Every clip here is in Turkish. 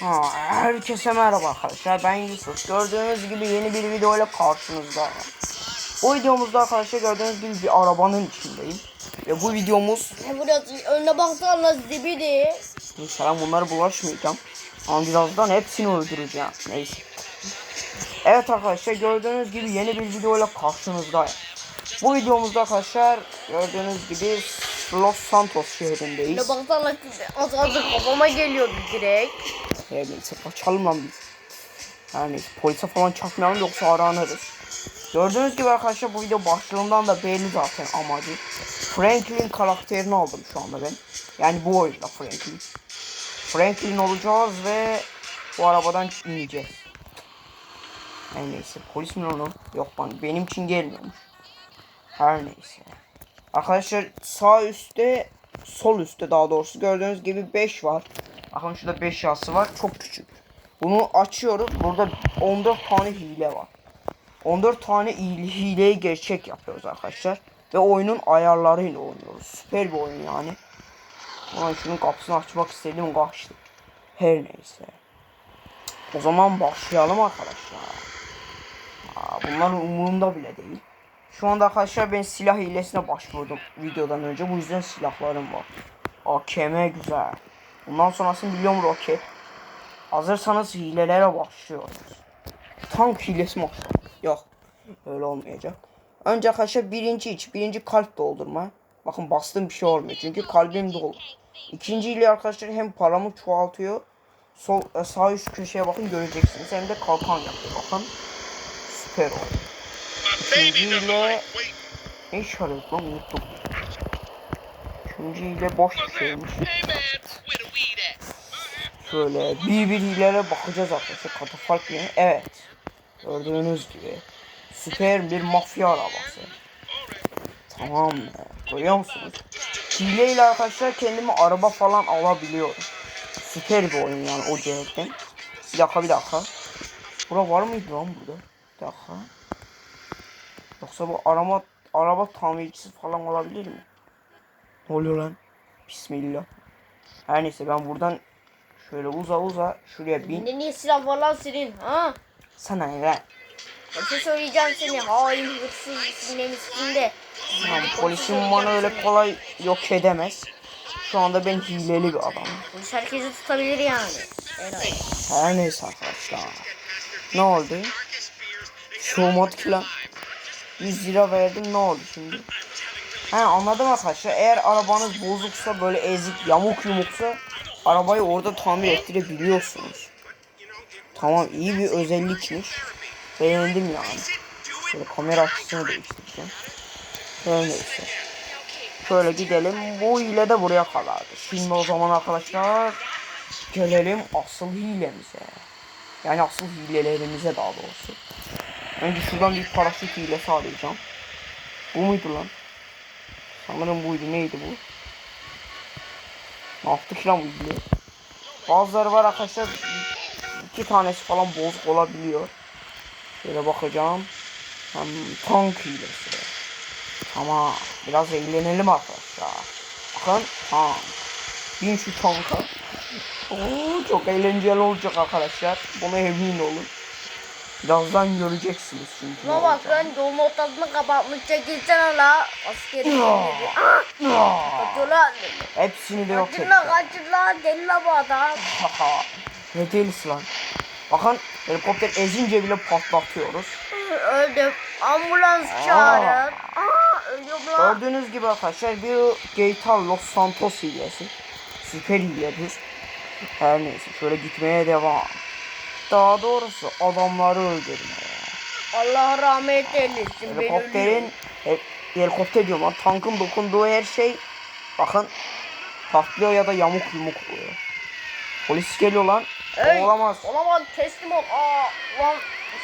Ha, herkese merhaba arkadaşlar. Ben Yusuf. Gördüğünüz gibi yeni bir video ile karşınızda. Bu videomuzda arkadaşlar gördüğünüz gibi bir arabanın içindeyim. Ve bu videomuz burası? Önüne baksana zibidi. İnşallah bunları bulaşmayacağım. Ama birazdan hepsini öldüreceğim. Neyse. Evet arkadaşlar gördüğünüz gibi yeni bir video ile karşınızdayım. Bu videomuzda arkadaşlar gördüğünüz gibi Los Santos şehrindeyiz Önüne baksana az az kafama geliyordu direkt. Her neyse kaçalım lan biz. Neyse polise falan çakmayalım yoksa aranırız. Gördüğünüz gibi arkadaşlar bu video başlığından da belli zaten amacı. Franklin karakterini aldım şu anda ben. Yani bu oyunda Franklin. Franklin olacağız ve bu arabadan ineceğiz. Her neyse polis mi onu? Yok bana benim için gelmiyormuş. Her neyse. Arkadaşlar sağ üstte sol üstte daha doğrusu gördüğünüz gibi 5 var. Bakın şurada 5 yazısı var. Çok küçük. Bunu açıyoruz. Burada 14 tane hile var. 14 tane hile- hileyi gerçek yapıyoruz arkadaşlar. Ve oyunun ayarlarıyla oynuyoruz. Süper bir oyun yani. Ulan şunun kapısını açmak istedim kaçtı. Her neyse. O zaman başlayalım arkadaşlar. Aa, bunların umurumda bile değil. Şu anda arkadaşlar ben silah hilesine başvurdum videodan önce. Bu yüzden silahlarım var. AKM güzel. Bundan sonrasını biliyorum roket. Hazırsanız hilelere başlıyoruz. Tank hilesi mi? Yok. Öyle olmayacak. Önce arkadaşlar birinci iç. Birinci kalp doldurma. Bakın bastığım bir şey olmuyor. Çünkü kalbim dolu. İkinci ile arkadaşlar hem paramı çoğaltıyor. Sol e, sağ üst köşeye bakın göreceksiniz. Hem de kalkan yapıyor. Bakın. Süper oldu. İle ne iş arıyoruz lan unuttum. Üçüncü ile boş bir şeymiş. Şöyle bir bir hilelere bakacağız arkadaşlar. Katafalk ne? Evet. Gördüğünüz gibi. Süper bir mafya arabası. Tamam. Görüyor musunuz? Hile ile arkadaşlar kendime araba falan alabiliyorum. Süper bir oyun yani o cihetten. Bir dakika bir dakika. Bura var mıydı lan burada? Bir dakika. Yoksa bu araba araba tamircisi falan olabilir mi? Ne oluyor lan? Bismillah. Her neyse ben buradan şöyle uza uza şuraya bin. Ne niye silah var lan senin ha? Sana ne lan? Şey söyleyeceğim seni. Hain hırsız sinemizinde. Lan polisin bana öyle kolay yok edemez. Şu anda ben hileli bir adamım. Polis herkesi tutabilir yani. Herhalde. Her neyse arkadaşlar. Ne oldu? Şu ki lan. 100 lira verdim ne oldu şimdi? He anladım arkadaşlar. Eğer arabanız bozuksa böyle ezik yamuk yumuksa arabayı orada tamir ettirebiliyorsunuz. Tamam iyi bir özellikmiş. Beğendim yani. Şöyle kamera açısını değiştireceğim. Her neyse. Şöyle gidelim. Bu hile de buraya kadardı. Şimdi o zaman arkadaşlar gelelim asıl hilemize. Yani asıl hilelerimize daha doğrusu. Önce şuradan bir paraşüt hilesi arayacağım. Bu muydu lan? Sanırım buydu. Neydi bu? Ne yaptık lan bu hile? Bazıları var arkadaşlar. iki tanesi falan bozuk olabiliyor. Şöyle bakacağım. Hmm, tank hilesi. Tamam. Biraz eğlenelim arkadaşlar. Bakın. Tamam. Bin şu tanka. Oo, çok eğlenceli olacak arkadaşlar. Buna emin olun. Birazdan göreceksiniz çünkü. ne Buna bak lan yolun ortasını kapatmış çekilsene la. Askeri lan. Hepsini de yok Kaçın etti. lan. Deli la bu adam. Ne delisi lan. Bakın helikopter ezince bile patlatıyoruz. Öldüm. Ambulans çağırın. Aa ölüyorum lan. Gördüğünüz gibi arkadaşlar bir GTA Los Santos hilesi. Süper hiledir. Her neyse şöyle gitmeye devam. Daha doğrusu adamları öldürmeye. Allah rahmet eylesin. Helikopterin he, helikopter diyorum lan tankın dokunduğu her şey bakın patlıyor ya da yamuk yumuk oluyor. Polis geliyor lan. Ey, Olamaz. Olamaz teslim ol. Aa ulan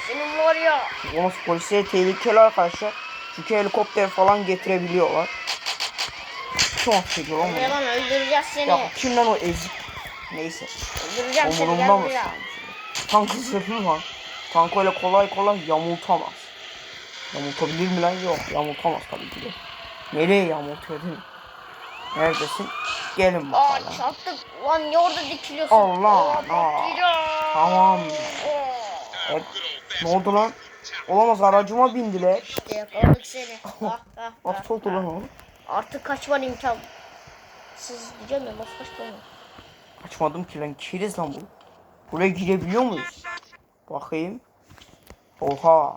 senin var ya. Olamaz polise tehlikeli arkadaşlar. Çünkü helikopter falan getirebiliyorlar. Kim affediyor lan? Yalan öldüreceğiz seni. Ya kim lan o ezik? Neyse. Öldüreceğim seni Umurumda gel mı buraya. Tankın zırhı var. Tank öyle kolay kolay yamultamaz. Yamultabilir mi lan? Yok yamultamaz tabii ki de. Nereye yamultuyor değil mi? Neredesin? Gelin Aa bakalım. çarptık. Lan niye orada dikiliyorsun? Allah, Aa, aa. patlayacağım. Tamam. Aa. Evet. Ne oldu lan? Olamaz aracıma bindiler. İşte yakaladık seni. Ah, ah, ah, Nasıl oldu lan o? Artık kaçman imkan. Siz diyeceğim ya nasıl kaçtın? Açmadım ki lan kiriz lan bu. Buraya girebiliyor muyuz? Bakayım. Oha.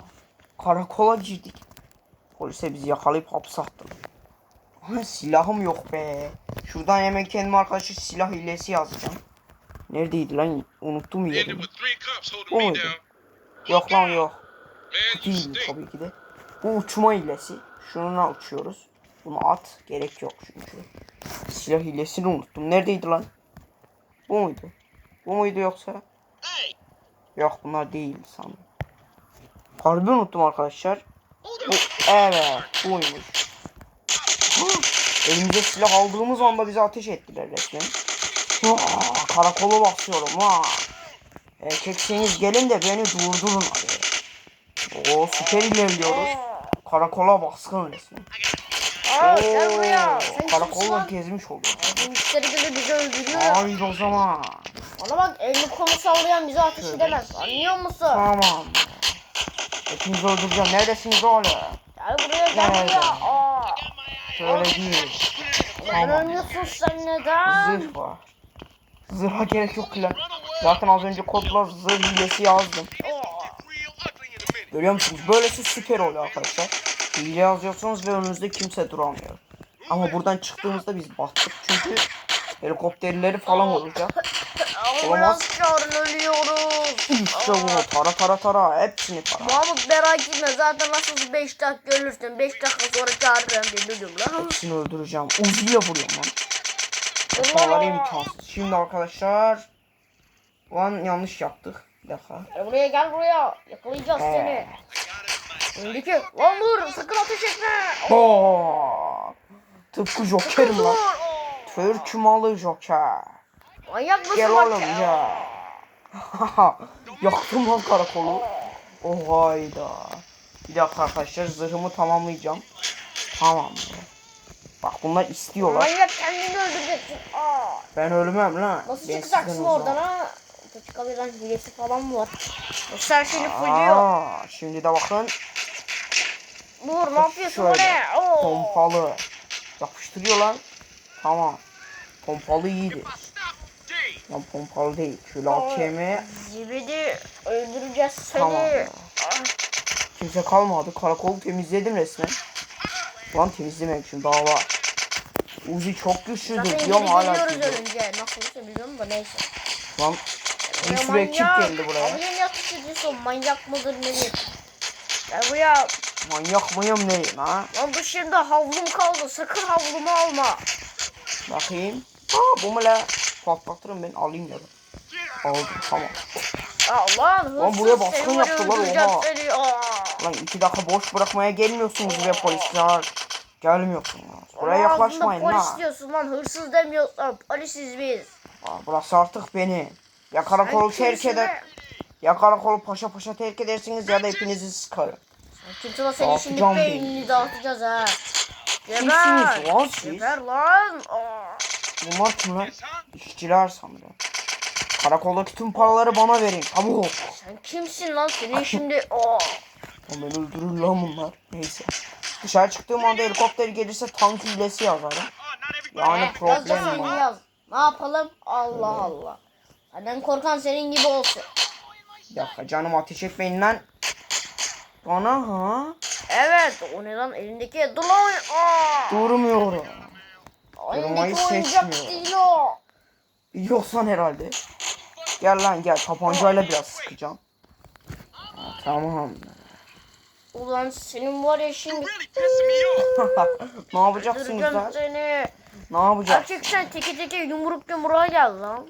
Karakola girdik. Polise bizi yakalayıp hapse. Aha, silahım yok be. Şuradan hemen kendim arkadaşı silah hilesi yazacağım. Neredeydi lan? Unuttum yerini. O muydu? Yok lan yok. Man, you Değil stink. tabii ki de. Bu uçma hilesi. Şununla uçuyoruz. Bunu at. Gerek yok çünkü. Silah hilesini unuttum. Neredeydi lan? Bu muydu? Bu muydu yoksa? Yok bunlar değil sanırım. Harbi unuttum arkadaşlar. Bu, evet buymuş. Elimize silah aldığımız anda bize ateş ettiler resmen. Ha, karakola basıyorum ha. Erkekseniz gelin de beni durdurun hadi. Oo süper ilerliyoruz. Karakola baskın resmen. Aa kimsin Karakolla gezmiş oluyor. Müşteri bizi öldürüyor. Haydi o zaman. Bana bak elini kolu sallayan bize ateş edemez. Anlıyor musun? Tamam. Hepinizi öldüreceğim. Neredesiniz oğlum? Gel buraya gel Nerede? buraya. Aa. Şöyle değil. Neden Tamam. ölmüyorsun sen neden? Zırh var. Zırha gerek yok lan. Zaten az önce kodlar zırh hilesi yazdım. Görüyor musunuz? Böylesi süper oluyor arkadaşlar. Hile yazıyorsunuz ve önünüzde kimse duramıyor. Ama buradan çıktığımızda biz battık çünkü helikopterleri falan olacak. Ambulans çağırın ölüyoruz. İşte bu tara tara tara hepsini tara. Mahmut merak etme zaten nasıl 5 dakika ölürsün 5 dakika sonra çağırırım diye biliyorum lan. Hepsini öldüreceğim. Uzi'yle vuruyorum lan. Kafaları imkansız. Şimdi arkadaşlar. Lan yanlış yaptık. Bir dakika. Gel buraya gel buraya yakalayacağız Ee. seni. Öndeki lan dur sakın ateş etme. Oo. Tıpkı Joker'im lan. Türk malı Joker. Manyak mısın Gel oğlum ya? ya. Yaktım lan karakolu. Oh hayda. Bir dakika arkadaşlar zırhımı tamamlayacağım. Tamam. Bak bunlar istiyorlar. Manyak kendini öldüreceksin. Aa. Ben ölmem lan. Nasıl Ben çıkacaksın oradan ha? Çıkabilen hilesi falan mı var? Her şeyini fırlıyor. Şimdi de bakın Dur ne yapıyorsun oraya? Oo. pompalı. Yapıştırıyor lan. Tamam. Pompalı iyidir. Lan pompalı değil. Şöyle AKM. Zibidi öldüreceğiz seni. Tamam. Ah, Kimse kalmadı. Karakolu temizledim resmen. Lan temizlememişim daha var. Uzi çok güçlüdür Zaten diyorum hala gidiyor. ölünce. Nasıl biliyorum da neyse. Lan bir Ya sürü ekip geldi buraya. Abi ne atış ediyorsun? Manyak mıdır nedir? Gel buraya. Manyak mıyım neyim ha? Lan dışarıda havlum kaldı. Sakın havlumu alma. Bakayım. Aa bu mu la? Patlatırım ben alayım ya. Aldım tamam. Lan hırsız Lan buraya baskın yaptılar, oha. Lan iki dakika boş bırakmaya gelmiyorsunuz be polisler. Gelmiyorsunuz. Buraya Aa, yaklaşmayın bunda Polis diyorsun lan hırsız demiyorsun. Polisiz biz. Aa, Burası artık beni. Ya karakolu Sen terk eder. Ya karakolu paşa paşa terk edersiniz ya da hepinizi sıkarım. Kimse lan senin şimdi beynini dağıtacağız ha. Kimsiniz Geber. lan siz? Geber lan. Aa. Bunlar kim lan? İşçiler sanırım. Karakoldaki tüm paraları bana verin. Çabuk. Sen kimsin lan? Senin şimdi... Aa. Lan beni öldürür lan bunlar. Neyse. Dışarı çıktığım anda helikopter gelirse tank hilesi yazarım. Yani Eh, problem var. yaz. Ne yapalım? Allah Allah. Senden korkan senin gibi olsun. Dakika canım ateş etmeyin lan. Bana ha? Evet o ne lan elindeki dur lan! Durmuyorum. O Durmayı elindeki oyuncak seçmiyor. değil o. Herhalde. Gel lan gel tabancayla biraz sıkacağım. Ha, tamam. Ulan senin var ya şimdi ne yapacaksınız öldüreceğim lan? seni. Ne yapacaksınız? Erkek sen teke teke yumruk yumruğa gel lan.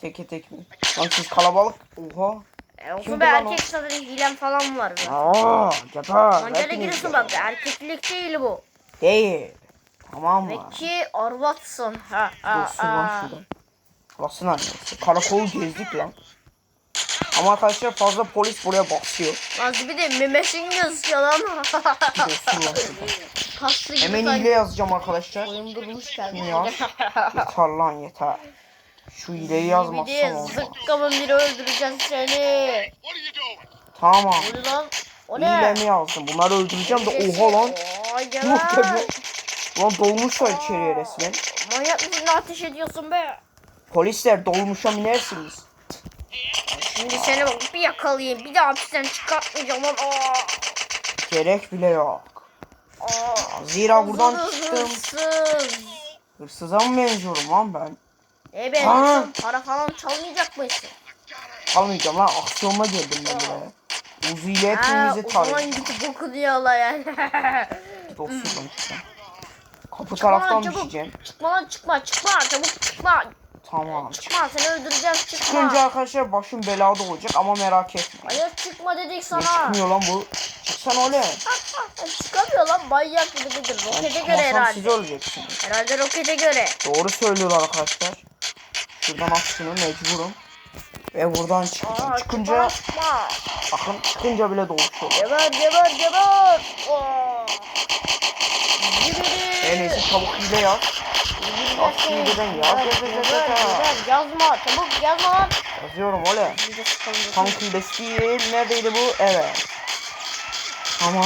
Teke tek mi? Lan siz kalabalık. Oha. E, olsun Kimdi be lan o? erkek zaten hilen falan var be. Aa, geber. Mancala Hepiniz giriyorsun geber. bak erkeklik değil bu. Değil. Tamam mı? Peki arvatsın. Ha ha Dursun lan ha. neresi? Karakolu gezdik lan. Ama arkadaşlar fazla polis buraya basıyor. Lan bir de memesini gözüküyor lan. Dursun lan kaslı gibi Hemen sanki hile yazacağım arkadaşlar. Şunu kendine. yaz. Yeter lan yeter. Şu hileyi Bir yazmazsam de olmaz. zıkkımın biri öldüreceğiz seni. Tamam. O ne lan? O ne? Hilemi yazdım. Bunları öldüreceğim de oha lan. Yok tabi. Lan dolmuşlar içeriye resmen. Manyak mısın ne ateş ediyorsun be? Polisler dolmuşa binersiniz. Şimdi seni bak bir yakalayayım. Bir daha hapisten çıkartmayacağım lan. Aa, Gerek bile yok. aa. Zira buradan Hırsız, çıktım. hırsız. Hırsıza mı benziyorum lan ben? E ben Aa. para falan çalmayacak mısın? Almayacağım lan aksiyonla geldim ben buraya. Uzi ile Ha, hepinizi o zaman tarayacağım. git bokunu yala yani. Dostum işte. Kapı Çıkma lan, taraftan çabuk. düşeceğim. çıkma lan çıkma çıkma çabuk çıkma. Tamam. Çıkma seni öldüreceğim çıkma. Çıkınca arkadaşlar başım belada olacak ama merak etme. Hayır çıkma dedik Ne sana. çıkmıyor lan bu? Çıksan öyle. Çıkamıyor lan manyak gibi. Ben Rokete göre çıkmazsam siz herhalde. öleceksiniz. Herhalde rokete göre. Doğru söylüyorlar arkadaşlar. Şuradan şunu mecburum. Ve buradan çıktım. Aa, Çıkınca çıkma, çıkma. bakın çıkınca bile doluşuyor. Geber geber geber. Oo. Gibiri. En iyisi çabuk hile yaz. Yaz hileden yaz. Yaz yaz yaz yaz. yaz. Yazma çabuk yazma. Yazıyorum sıkalım. Tank hilesi değil. Neredeydi bu? Evet. Tamam.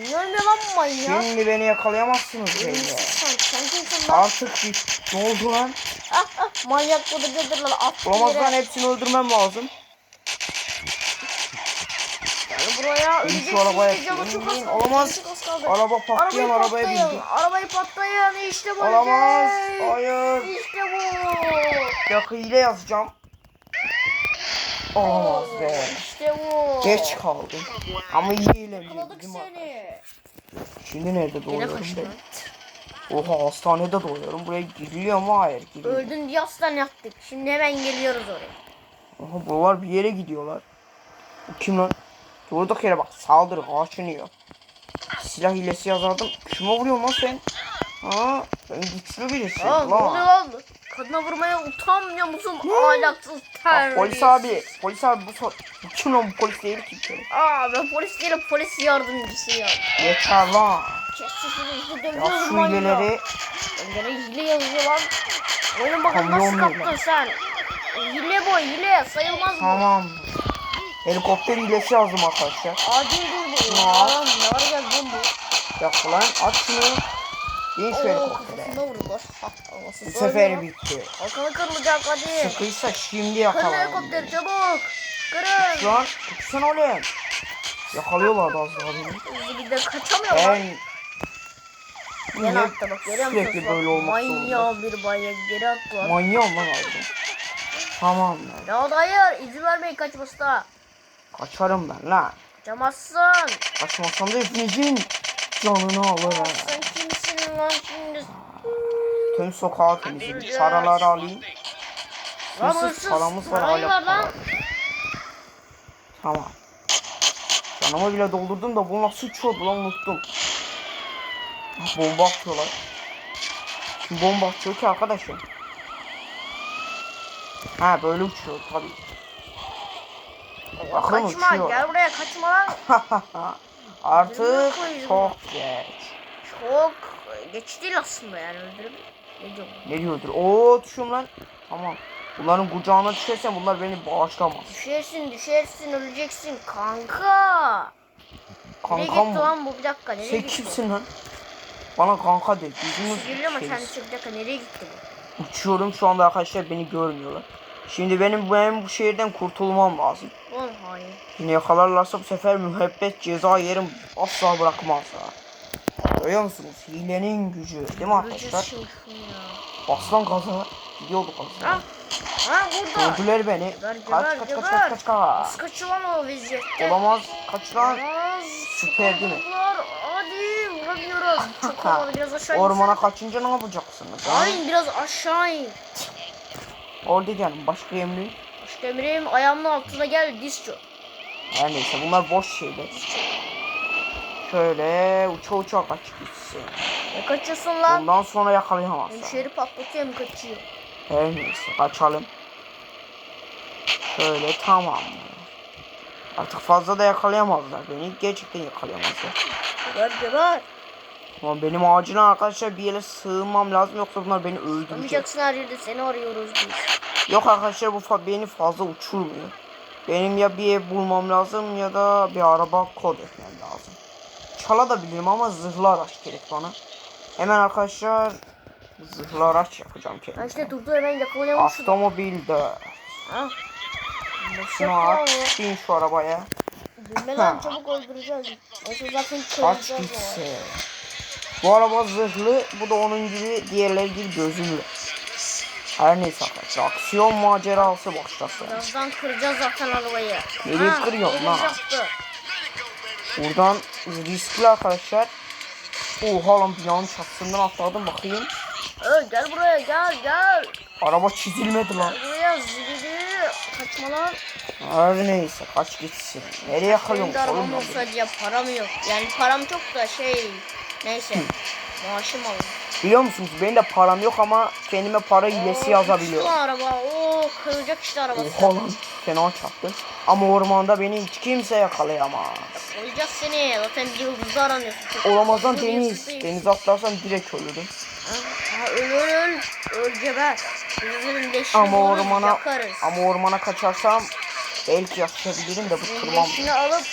Niye ölmüyor lan manyak? Şimdi beni yakalayamazsınız? Artık bir ne oldu lan? Ah ah manyak budur lan yere. hepsini öldürmem lazım. Buraya İn şu öleceksin arabaya. canı çok az İn, kaldı. olamaz. Araba patlayan Arabayı arabaya bindim. Arabayı patlayın işte bu. Olamaz. Hayır. İşte bu. Ya hile yazacağım. Olamaz be. İşte bu. Geç kaldım. Ama iyi seni. Şimdi nerede doğuyorum? Oha hastanede doğuyorum. Buraya giriliyor mu? Hayır giriliyor. Öldün diye aslan yaktık. Şimdi hemen geliyoruz oraya. Oha buralar bir yere gidiyorlar. Kim lan? Durduk yere bak saldırı kaçınıyor. Silah hilesi yazardım. Kime vuruyorsun lan sen? Ha, ben güçlü birisiyim Aa, ne oluyor lan. lan? Kadına vurmaya utanmıyor musun? Ahlaksız terbiyesiz. polis abi, polis abi bu, so- bu kim lan bu polis değil ki. Aa ben polis değilim polis yardımcısıyım. Yeter lan. Kes sesini işte Ya dövüyoruz şu manyağı. hileleri Gene hile yazıyor lan. Oyun bakalım nasıl kaptın sen? Hile boy hile sayılmaz mı? tamam. Helikopter hilesi yazdım arkadaşlar. Adildir bu. Ya. Aa, ne var ya bu. Bak lan at şunu. Bin şu helikoptere. Bu sefer bitti. Kalkanı kırılacak hadi. Sıkıysa şimdi Kırın yakalayalım. helikopteri çabuk. Kırın. Şu an tutsana oğlum. Yakalıyorlardı az daha beni. Hızlı bir de kaçamıyor lan. Ben Niye attı bak görüyor musun? sürekli böyle olmak? Manyağı bir manyak geri attı manyağım lan abi. Tamam. Ya da hayır izin vermeyin kaçmasına. Kaçarım ben lan. Kaçamazsın. Kaçmasam da hepinizin canını alırım. Sen kimsin lan şimdi? Tüm sokağı temizledim. Paraları alayım. Lan Hırsız paramız var hala lan. Tamam. Canımı bile doldurdum da bu nasıl uçuyordu lan unuttum. Ah, Bomba atıyorlar. Kim bomba atıyor ki arkadaşım? Ha böyle uçuyor tabii. Kaçma uçuyor. gel buraya kaçma lan. Artık çok geç. Çok geç değil aslında yani öldürüp. Ne diyorum? Ne diyordur? Oo düşüyorum lan. Tamam. Bunların kucağına düşersen bunlar beni bağışlamaz. Düşersin düşersin öleceksin kanka. Nereye Kankam gitti lan bu bir dakika nereye Sen gitti? kimsin lan? Bana kanka de. Yüzümüz Geliyor ama şey. kendisi bir dakika nereye gitti bu? Uçuyorum şu anda arkadaşlar beni görmüyorlar. Şimdi benim benim bu şehirden kurtulmam lazım. Oğlum hayır. Yine yakalarlarsa bu sefer müebbet ceza yerim asla bırakmazlar. Görüyor musunuz? Hilenin gücü değil mi arkadaşlar? Baslan gaza. Gidiyorduk Ha? aslında. Ha burada. Gördüler beni. Geber, Kaç geber, kaç kaç geber. kaç kaç kaç. Kaçıyor lan o vaziyette? Olamaz. Kaç lan. Süper değil mi? Hadi vuramıyoruz. Çok havalı biraz aşağı. Ormana kaçınca ne yapacaksınız? ha? Ay biraz aşağı in. Orada canım başka emri. İşte Emre'm ayağımın altına gel diz çök. Her neyse bunlar boş şeyler. Şöyle uça uça kaç gitsin. Ne kaçıyorsun lan? Ondan sonra yakalayamazlar. Hemşeri patlatıyor hem kaçıyor. Her neyse kaçalım. Şöyle tamam. Artık fazla da yakalayamazlar beni. Gerçekten yakalayamazlar. Geber geber. Ama benim acilen arkadaşlar bir yere sığınmam lazım yoksa bunlar beni öldürecek. Olmayacaksın her yerde seni arıyoruz biz. Yok arkadaşlar bu fa beni fazla uçurmuyor. Benim ya bir ev bulmam lazım ya da bir araba kod etmem lazım. Çala da bilirim ama zırhlı araç gerek bana. Hemen arkadaşlar zırhlı araç yapacağım kendime. işte durdu hemen yakalayalım. Otomobilde. Ha. Şunu aç, bin şu arabaya. Bilme lan çabuk öldüreceğiz. Neyse zaten Kaç kıracağız ya. gitse. Bu araba zırhlı, bu da onun gibi diğerleri gibi gözümlü. Her neyse arkadaşlar aksiyon macerası başlasın. Birazdan kıracağız zaten arabayı. Nereye kırıyorsun lan? Buradan riskli arkadaşlar. Oha lan binanın çatısından atladım bakayım. Ö, gel buraya gel gel. Araba çizilmedi lan. Buraya zibidi. Kaçma lan. Her neyse kaç gitsin. Nereye Benim de oğlum arabam lan bunu? olsa diye param yok. Yani param çok da şey. Neyse. Maaşım alın. Biliyor musunuz benim de param yok ama kendime para hilesi yazabiliyorum. Şu araba. Oo kırılacak işte arabası. Oha lan fena çarptı. Ama ormanda beni hiç kimse yakalayamaz. Koyacağız seni. Zaten bir yıldızda aranıyorsun. Çok Olamaz lan hızlı bir deniz. Denize atlarsam direkt ölürüm. Ha, öl öl öl. Öl geber. Ama ormana yakarız. ama ormana kaçarsam belki yaşayabilirim de bu tırmam. leşini alıp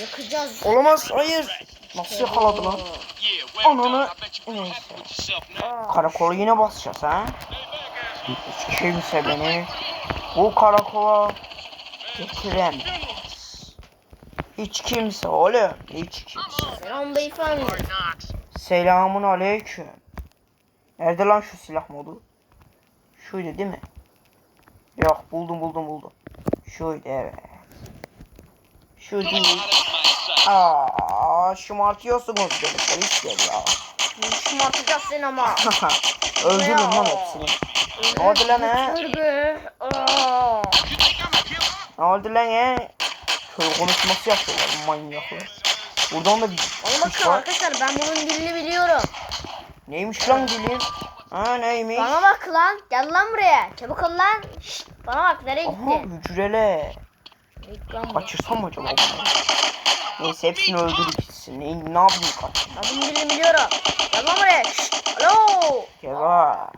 yakacağız. Olamaz hayır. Nasıl yakaladı lan? Ananı neyse. Karakolu yine basacağız ha. Kimse beni bu karakola getiremez. Hiç kimse oğlum. Hiç kimse. Selam beyefendi. Selamun aleyküm. Nerede lan şu silah modu? Şuydu değil mi? Yok buldum buldum buldum. Şuydu evet. Şu değil. Aa, şımartıyorsunuz beni polisler ya. Şımartacağız seni ama. Öldürün lan hepsini. Ne oldu lan he? Dur be. Aa. Ne oldu lan he? Köy konuşması yapıyorlar manyaklar. Buradan da bir kuş bakın var. arkadaşlar ben bunun dilini biliyorum. Neymiş lan dilin? Ha neymiş? Bana bak lan. Gel lan buraya. Çabuk ol lan. Şşt, bana bak nereye Aha gitti? hücrele. Kaçırsam mı acaba? Neyse hepsini öldür gitsin. Ne, ne yapayım kaç? Ben bunun dilini biliyorum. Gel lan buraya. Şşt, alo. Geva.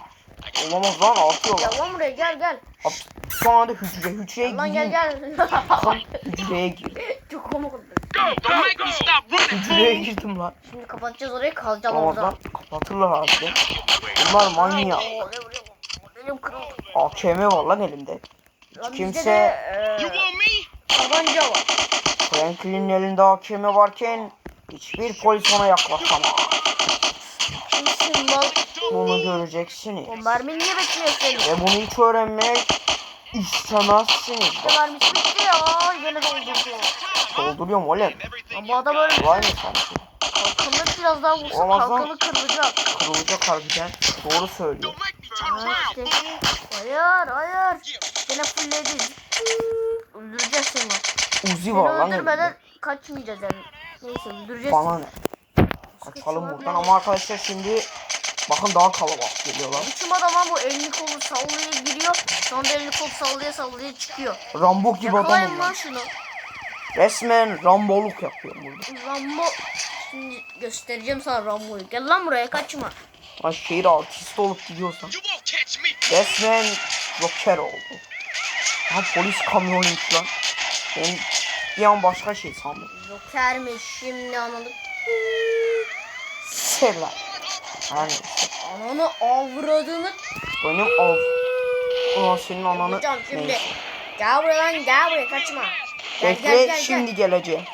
Olamaz lan atıyorlar. Gel lan buraya gel gel. Hop, Şu anda hücre hücreye Gel lan gel gel. Hücreye gir. Çok komik oldu. Hücreye girdim lan. Şimdi kapatacağız orayı kalacağım Olamaz orada. lan kapatırlar abi. Bunlar manyak. Elim kırıldı. AKM var lan elimde. Lan kimse- bizde de You eee, want me? Tabanca var. Franklin'in elinde AKM varken hiçbir polis ona yaklaşamaz. Kimsin lan? Bunu göreceksiniz. O mermi niye bekliyor seni? Ve bunu hiç öğrenmek istemezsiniz. İşte mermisi bitti ya. Yine doldurdu. Dolduruyorum oğlum. Lan bu adam öyle Kolay mı sanki? kalkanı biraz daha vursa kalkanı kırılacak. Kırılacak harbiden. Doğru söylüyor. Ha, işte. Hayır hayır. Gene fullledi. Uzi var lan öldürmeden kaçmayacağız yani. Neyse öldüreceğiz Bana ne? Kaçalım buradan ama arkadaşlar şimdi bakın daha kalabalık geliyorlar. Biçim adam ama bu elini kolu sallaya giriyor. Sonra da elini kolu sallaya sallaya çıkıyor. Rambo gibi adam Yakalayın oluyor. lan şunu. Resmen Ramboluk yapıyorum burada. Rambo. Şimdi göstereceğim sana Rambo'yu. Gel lan buraya kaçma. Lan şehir artisti olup gidiyorsan. You won't catch me. Resmen rocker oldu. Ha polis kamyonuymuş lan. Ben bir an başka şey sandım. Joker'miş şimdi anladık. Selam. Yani Ananı avradını benim av. Ulan senin ananı. Hocam şimdi. Neyse. Gel buraya lan gel buraya kaçma. Gel Bekle gel gel şimdi gel. geleceğim.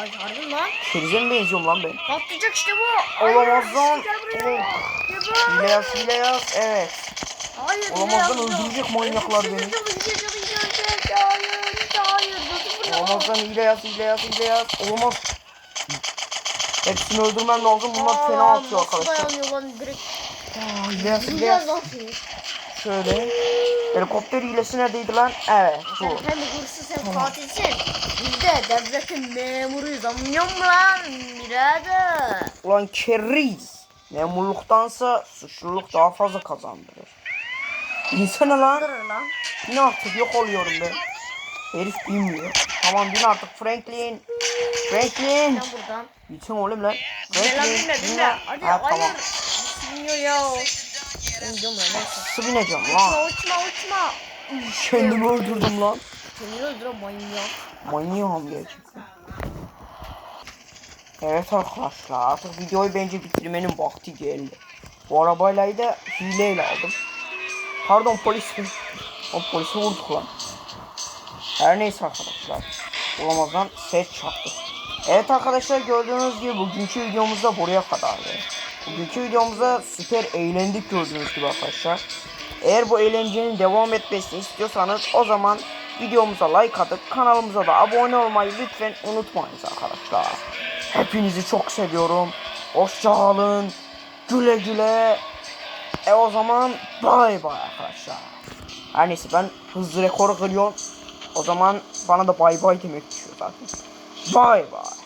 Ay harbi lan. Krize mi benziyorum lan ben? Patlayacak işte bu. Olamaz Hayır, lan. Hile yaz hile yaz. Evet. Hayır. Olamaz lan, öldürecek manyaklar beni. hile yapacağım. Hayır hayır. Nasıl? Olamaz lan hile yaz hile yaz hile yaz. Olamaz. Hepsini öldürmem lazım. Bunlar fena atıyor nasıl arkadaşlar. dayanıyor lan direkt. Aa, hile yaz hile yaz. Şöyle. Helikopter hilesi neredeydi lan? Evet Sen bu. hem hırsız hem katilsin. Biz de devletin memuruyuz anlıyor musun lan birader? Ulan keriz. Memurluktansa suçluluk daha fazla kazandırır. İnsana lan. Ne artık yok oluyorum ben. Herif bilmiyor. Tamam bin artık Franklin. Franklin. Sen buradan. Gitsin oğlum lan. Lan binme binme. Hadi Ha, hayır. tamam. Bilmiyor ya. Ben gidiyorum lan neyse. Nasıl bineceğim Uçma lan? uçma uçma. Kendimi öldürdüm lan. Kendini öldüren manyak. Manyağım gerçekten. Evet arkadaşlar artık videoyu bence bitirmenin vakti geldi. Bu arabayla da hileyle aldım. Pardon polis. O polisi vurduk lan. Her neyse arkadaşlar. Olamazdan ses çaktı. Evet arkadaşlar gördüğünüz gibi bugünkü videomuz da buraya kadardı. Bugünkü videomuzda süper eğlendik gördüğünüz gibi arkadaşlar. Eğer bu eğlencenin devam etmesini istiyorsanız o zaman videomuza like atıp kanalımıza da abone olmayı lütfen unutmayınız arkadaşlar. Hepinizi çok seviyorum. Hoşçakalın. Güle güle. E o zaman bay bay arkadaşlar. Her neyse ben hızlı rekoru kırıyorum. O zaman bana da bay bay demek düşüyor zaten. Bay bay.